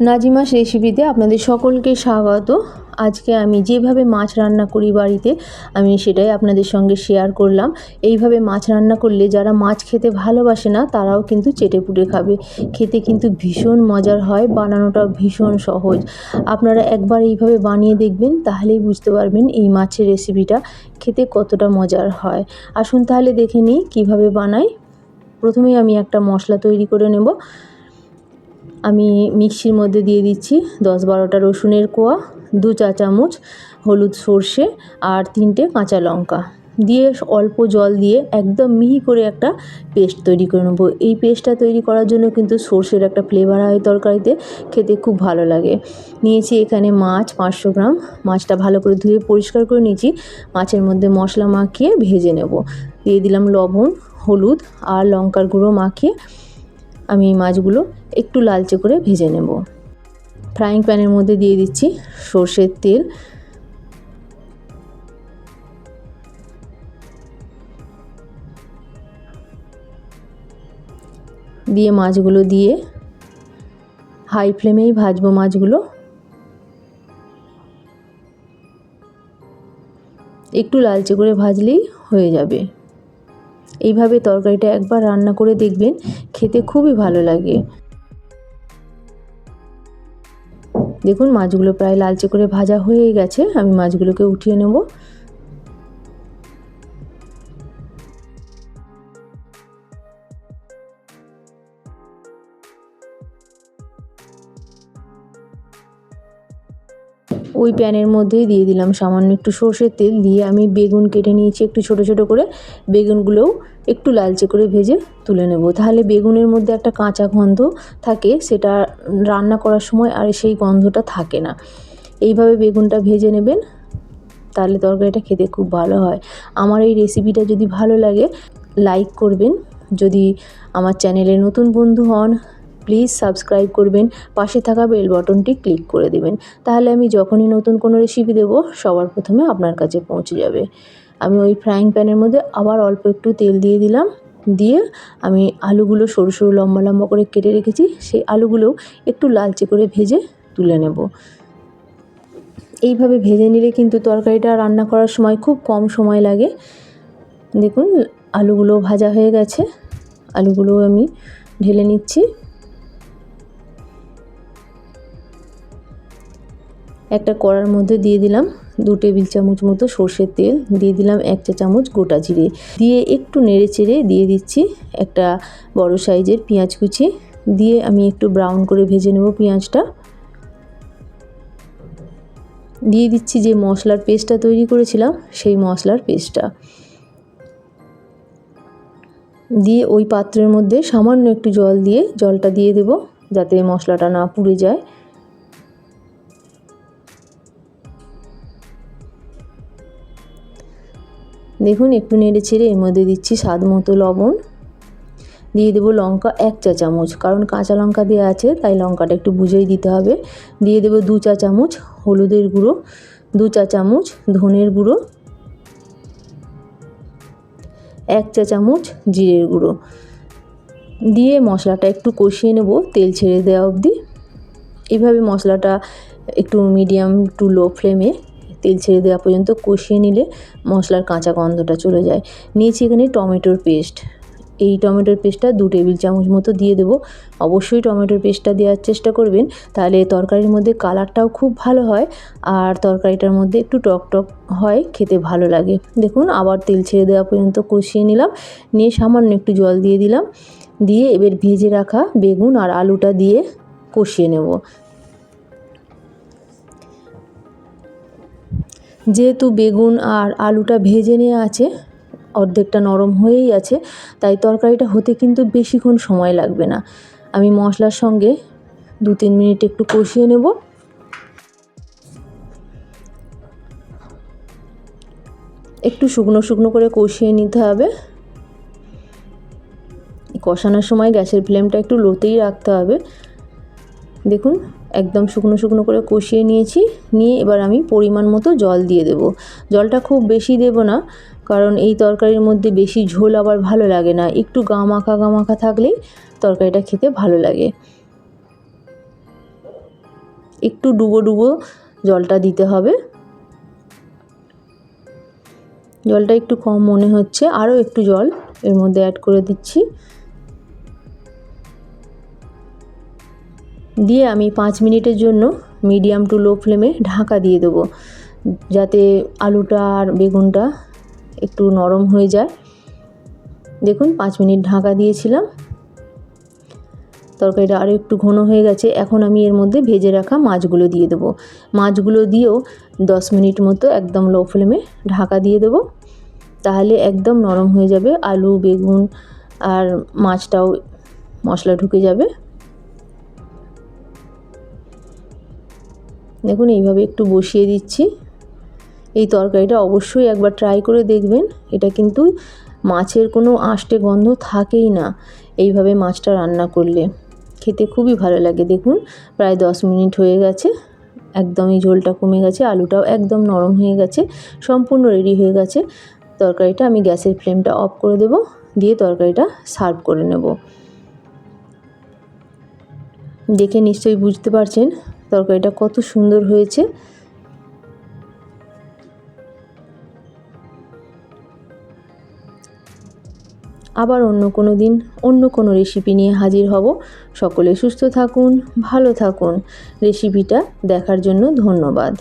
নাজিমাস রেসিপিতে আপনাদের সকলকে স্বাগত। আজকে আমি যেভাবে মাছ রান্না করি বাড়িতে, আমি সেটাই আপনাদের সঙ্গে শেয়ার করলাম। এইভাবে মাছ রান্না করলে যারা মাছ খেতে ভালোবাসে না, তারাও কিন্তু চেটে পুটে খাবে। খেতে কিন্তু ভীষণ মজার হয়, বানানোটা ভীষণ সহজ। আপনারা একবার এইভাবে বানিয়ে দেখবেন, তাহলেই বুঝতে পারবেন এই মাছের রেসিপিটা খেতে কতটা মজার হয়। আসুন তাহলে দেখে নিই কীভাবে বানাই। প্রথমেই আমি একটা মশলা তৈরি করে নেব। আমি মিক্সির মধ্যে দিয়ে দিচ্ছি দশ বারোটা রসুনের কোয়া, দু চা চামচ হলুদ সর্ষে আর তিনটে কাঁচা লঙ্কা। দিয়ে অল্প জল দিয়ে একদম মিহি করে একটা পেস্ট তৈরি করে নেব। এই পেস্টটা তৈরি করার জন্য কিন্তু সর্ষের একটা ফ্লেভার হয় তরকারিতে, খেতে খুব ভালো লাগে। নিয়েছি এখানে মাছ পাঁচশো গ্রাম। মাছটা ভালো করে ধুয়ে পরিষ্কার করে নিয়েছি। মাছের মধ্যে মশলা মাখিয়ে ভেজে নেব। দিয়ে দিলাম লবণ, হলুদ আর লঙ্কার গুঁড়ো মাখিয়ে আমি এই মাছগুলো একটু লালচে করে ভেজে নেব। ফ্রাইং প্যানের মধ্যে দিয়ে দিচ্ছি সর্ষের তেল। দিয়ে মাছগুলো দিয়ে হাই ফ্লেমেই ভাজবো মাছগুলো। একটু লালচে করে ভাজলেই হয়ে যাবে। এইভাবে তরকারিটা একবার রান্না করে দেখবেন, খেতে খুবই ভালো লাগে। দেখুন, মাছগুলো প্রায় লালচে করে ভাজা হয়ে গেছে, আমি মাছগুলোকে উঠিয়ে নেব। ওই প্যানের মধ্যেই দিয়ে দিলাম। সামান্য একটু সর্ষের তেল দিয়ে আমি বেগুন কেটে নিয়েছি একটু ছোট ছোট করে। বেগুনগুলোও একটু লালচে করে ভেজে তুলে নেব। তাহলে বেগুনের মধ্যে একটা কাঁচা গন্ধ থাকে, সেটা রান্না করার সময় আর সেই গন্ধটা থাকে না। এইভাবে বেগুনটা ভেজে নেবেন, তাহলে তরকারিটা খেতে খুব ভালো হয়। আমার এই রেসিপিটা যদি ভালো লাগে, লাইক করবেন। যদি আমার চ্যানেলে নতুন বন্ধু হন প্লিজ সাবস্ক্রাইব করবেন, পাশে থাকা বেল বটনটি ক্লিক করে দেবেন। তাহলে আমি যখনই নতুন কোনো রেসিপি দেব, সবার প্রথমে আপনার কাছে পৌঁছে যাবে। আমি ওই ফ্রাইং প্যানের মধ্যে আবার অল্প একটু তেল দিয়ে দিলাম। দিয়ে আমি আলুগুলো সরু সরু, লম্বা লম্বা করে কেটে রেখেছি। সেই আলুগুলোও একটু লালচে করে ভেজে তুলে নেব। এইভাবে ভেজে নিলে কিন্তু তরকারিটা রান্না করার সময় খুব কম সময় লাগে। দেখুন, আলুগুলো ভাজা হয়ে গেছে। আলুগুলো আমি ঢেলে নিচ্ছি। একটা কড়ার মধ্যে দিয়ে দিলাম দু টেবিল চামচ মতো সর্ষের তেল, দিয়ে দিলাম এক চা চামচ গোটা জিরে। দিয়ে একটু নেড়ে চেড়ে দিয়ে দিচ্ছি একটা বড় সাইজের পেঁয়াজ কুচি। দিয়ে আমি একটু ব্রাউন করে ভেজে নেব পেঁয়াজটা। দিয়ে দিচ্ছি যে মশলার পেস্টটা তৈরি করেছিলাম, সেই মশলার পেস্টটা। দিয়ে ওই পাত্রের মধ্যে সামান্য একটু জল দিয়ে জলটা দিয়ে দেব, যাতে মশলাটা না পুড়ে যায়। দেখুন, একটু নেড়ে ছেড়ে এর মধ্যে দিচ্ছি স্বাদ মতো লবণ। দিয়ে দেবো লঙ্কা এক চা চামচ, কারণ কাঁচা লঙ্কা দেওয়া আছে, তাই লঙ্কাটা একটু বুঝেই দিতে হবে। দিয়ে দেবো দু চা চামচ হলুদের গুঁড়ো, দু চা চামচ ধনের গুঁড়ো, এক চা চামচ জিরের গুঁড়ো। দিয়ে মশলাটা একটু কষিয়ে নেব, তেল ছেড়ে দেওয়া অবধি। এভাবে মশলাটা একটু মিডিয়াম টু লো ফ্লেমে তেল ছেড়ে দেওয়া পর্যন্ত কষিয়ে নিলে মশলার কাঁচা গন্ধটা চলে যায়। নিয়েছি এখানে টমেটোর পেস্ট। এই টমেটোর পেস্টটা দু টেবিল চামচ মতো দিয়ে দেবো। অবশ্যই টমেটোর পেস্টটা দেওয়ার চেষ্টা করবেন। তাহলে তরকারির মধ্যে কালারটাও খুব ভালো হয় আর তরকারিটার মধ্যে একটু টক টক হয়, খেতে ভালো লাগে। দেখুন, আবার তেল ছেড়ে দেওয়া পর্যন্ত কষিয়ে নিলাম। নিয়ে সামান্য একটু জল দিয়ে দিলাম। দিয়ে এবার ভেজে রাখা বেগুন আর আলুটা দিয়ে কষিয়ে নেব। যেহেতু বেগুন আর আলুটা ভেজে নেওয়া আছে, অর্ধেকটা নরম হয়েই আছে, তাই তরকারিটা হতে কিন্তু বেশিক্ষণ সময় লাগবে না। আমি মশলার সঙ্গে দু তিন মিনিট একটু কষিয়ে নেব। একটু শুকনো শুকনো করে কষিয়ে নিতে হবে। কষানোর সময় গ্যাসের ফ্লেমটা একটু লোতেই রাখতে হবে। দেখুন, একদম শুকনো শুকনো করে কষিয়ে নিয়েছি। নিয়ে এবার আমি পরিমাণ মতো জল দিয়ে দেব। জলটা খুব বেশি দেব না, কারণ এই তরকারির মধ্যে বেশি ঝোল আবার ভালো লাগে না। একটু গা মাখা গা মাখা থাকলেই তরকারিটা খেতে ভালো লাগে। একটু ডুবো ডুবো জলটা দিতে হবে। জলটা একটু কম মনে হচ্ছে। আরও একটু জল এর মধ্যে অ্যাড করে দিচ্ছি। দিয়ে আমি পাঁচ মিনিটের জন্য মিডিয়াম টু লো ফ্লেমে ঢাকা দিয়ে দেবো, যাতে আলুটা আর বেগুনটা একটু নরম হয়ে যায়। দেখুন, পাঁচ মিনিট ঢাকা দিয়েছিলাম। তরকারিটা আরও একটু ঘন হয়ে গেছে। এখন আমি এর মধ্যে ভেজে রাখা মাছগুলো দিয়ে দেবো। মাছগুলো দিয়েও দশ মিনিট মতো একদম লো ফ্লেমে ঢাকা দিয়ে দেবো। তাহলে একদম নরম হয়ে যাবে। আলু, বেগুন আর মাছটাও মশলা ঢুকে যাবে। দেখুন, এইভাবে একটু বসিয়ে দিচ্ছি। এই তরকারিটা অবশ্যই একবার ট্রাই করে দেখবেন। এটা কিন্তু মাছের কোনো আষ্টে গন্ধ থাকেই না এইভাবে মাছটা রান্না করলে। খেতে খুবই ভালো লাগে, দেখুন, প্রায় দশ মিনিট হয়ে গেছে। একদমই ঝোলটা কমে গেছে, আলুটাও একদম নরম হয়ে গেছে, সম্পূর্ণ রেডি হয়ে গেছে। তরকারিটা আমি গ্যাসের ফ্লেমটা অফ করে দেব, দিয়ে তরকারিটা সার্ভ করে নেব। দেখে নিশ্চয়ই বুঝতে পারছেন। তরকারিটা কত সুন্দর হয়েছে। আবার অন্য কোনো দিন অন্য কোনো রেসিপি নিয়ে হাজির হব। সকলে সুস্থ থাকুন, ভালো থাকুন। রেসিপিটা দেখার জন্য ধন্যবাদ।